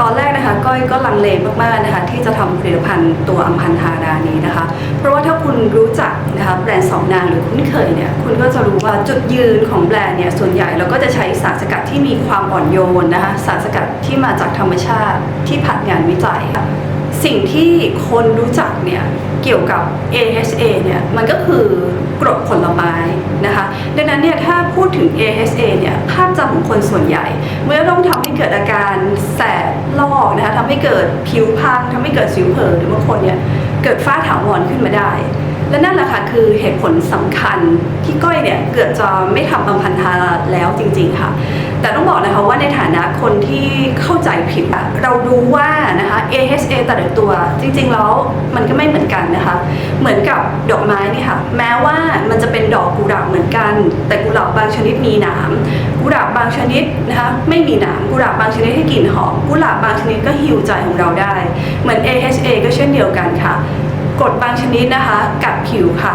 ตอนแรกนะคะก้อยก็ลังเลมากๆนะคะที่จะทำผลิตภัณฑ์ตัวอัมพันธาดานี้นะคะ เพราะว่าถ้าคุณรู้จักนะคะแบรนด์สองนางหรือคุ้นเคยเนี่ยคุณก็จะรู้ว่าจุดยืนของแบรนด์เนี่ยส่วนใหญ่เราก็จะใช้สารสกัดที่มีความอ่อนโยนนะคะสารสกัดที่มาจากธรรมชาติที่ผ่านงานวิจัย สิ่งที่คนรู้จักเนี่ยเกี่ยวกับ AHA เนี่ยมันก็คือกรดผลไม้นะคะดังนั้นเนี่ยถ้าพูดถึง a คนส่วนใหญ่ เมื่อต้องทำให้เกิดอาการแสบลอกนะคะทำให้เกิดผิวพังทำให้เกิดสิวเผลอหรือบางคนเนี่ยเกิดฝ้าถาวรขึ้นมาได้ และนั่นแหละค่ะคือเหตุผลสำคัญที่ก้อยเนี่ยเกิดจะไม่ทำอัมพันธาแล้วจริง ๆค่ะ แต่ต้องบอกนะคะว่าในฐานะคนที่เข้าใจผิดอะเรารู้ว่านะคะ AHA แต่ละตัวจริงๆแล้วมันก็ไม่เหมือนกันนะคะ เหมือนกับดอกไม้นี่ค่ะแม้ว่ามันจะเป็นดอกกุหลาบเหมือนกัน แต่กุหลาบบางชนิดมีหนามกุหลาบบางชนิดนะคะไม่มีหนามกุหลาบบางชนิดให้กลิ่นหอมกุหลาบบางชนิดก็ฮิวใจของเราได้ เหมือน AHA ก็เช่นเดียวกันค่ะ กรดบางชนิดนะคะกัดผิวค่ะ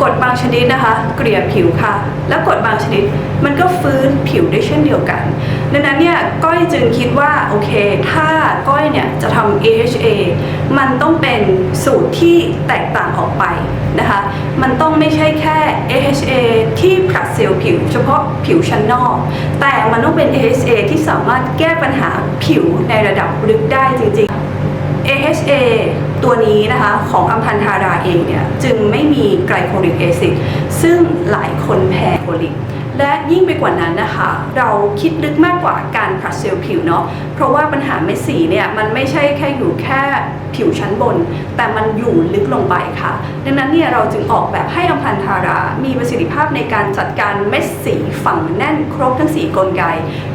กรดบางชนิดนะคะ เกลี่ยผิวค่ะ และกรดบางชนิดมันก็ฟื้นผิวได้เช่นเดียวกัน ดังนั้นเนี่ยก้อยจึงคิดว่าโอเค ถ้าก้อยเนี่ยจะทำ AHA มันต้องเป็นสูตรที่แตกต่างออกไปนะคะ มันต้องไม่ใช่แค่ AHA ที่ผลัดเซลล์ผิว เฉพาะผิวชั้นนอก แต่มันต้องเป็น AHA ที่สามารถแก้ปัญหาผิวในระดับลึกได้จริงๆ AHA ตัวนี้นะคะของอัมพันธาราเองเนี่ยจึงไม่มีไกลโคลิกแอซิดซึ่งหลายคนแพ้โคลิกและยิ่งไปกว่านั้นนะคะ เราคิดลึกมากกว่าการผลัดเซลล์ผิวเนาะเพราะว่าปัญหาเม็ดสีเนี่ยมันไม่ใช่แค่อยู่แค่ผิวชั้นบน แต่มันอยู่ลึกลงไปค่ะ ดังนั้นเนี่ยเราจึงออกแบบให้อัมพันธารา มีประสิทธิภาพในการจัดการเม็ดสีฝังแน่นครบทั้ง 4 กลไก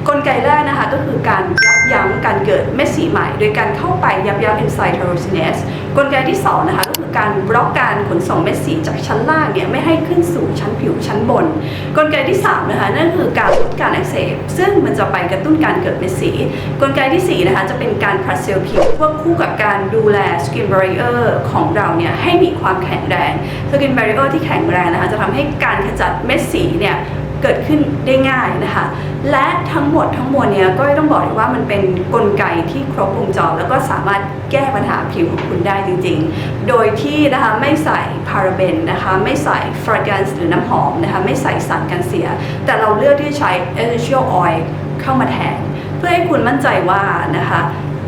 กลไกแรกนะคะก็คือการยั ยั้งการเกิดเม็ดสีใหม่ โดยการเข้าไปยับยั้งเอนไซม์ไทโรซินเนสกลไกที่สองนะคะก็คือการบล็อกการขนส่งเม็ดสีจากชั้นล่างเนี่ยไม่ให้ขึ้นสู่ชั้นผิวชั้นบน กลไกที่สามนะคะนั่นคือการลดการอักเสบซึ่งมันจะไปกระตุ้นการเกิดเม็ดสี กลไกที่สี่นะคะจะเป็นการผลัดเซลล์ผิวควบคู่กับการดูแลสกินบริเออร์ของเราเนี่ยให้มีความแข็งแรงสกินบริเออร์ที่แข็งแรงนะคะจะทำให้การขจัดเม็ดสีเนี่ย เกิดขึ้นได้ง่ายนะคะ และทั้งหมดทั้งมวลเนี้ยก็ต้องบอกเลยว่ามันเป็นกลไกที่ครบวงจรแล้วก็สามารถแก้ปัญหาผิวของคุณได้จริงๆ โดยที่นะคะไม่ใส่พาราเบนนะคะไม่ใส่ฟร a ก r a n c e หรือน้ำหอมนะคะไม่ใส่สารกันเสีย แต่เราเลือกที่จะใช้ essential oil เข้ามาแทน เพื่อให้คุณมั่นใจว่านะคะ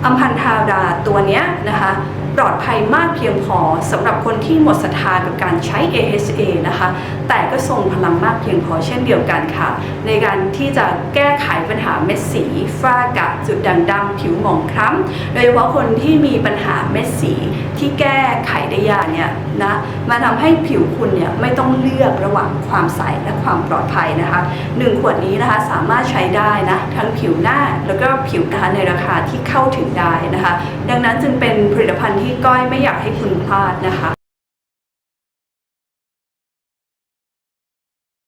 อัมพันธาราตัวเนี้ยนะคะ ปลอดภัยมากเพียงพอสำหรับคนที่หมดศรัทธากับการใช้ AHA นะคะ แต่ก็ทรงพลังมากเพียงพอเช่นเดียวกันค่ะ ในการที่จะแก้ไขปัญหาเม็ดสีฝ้ากระจุดด่างดำผิวหมองคล้ำโดยเฉพาะคนที่มีปัญหาเม็ดสีที่แก้ไขได้ยากเนี่ยนะมาทำให้ผิวคุณเนี่ยไม่ต้องเลือกระหว่างความใสและความปลอดภัยนะคะหนึ่งขวดนี้นะคะสามารถใช้ได้นะทั้งผิวหน้าแล้วก็ผิวนะคะในราคาที่เข้าถึงได้นะคะ ดังนั้นจึงเป็นผลิตภัณฑ์ที่ก้อยไม่อยากให้คุณพลาดนะคะ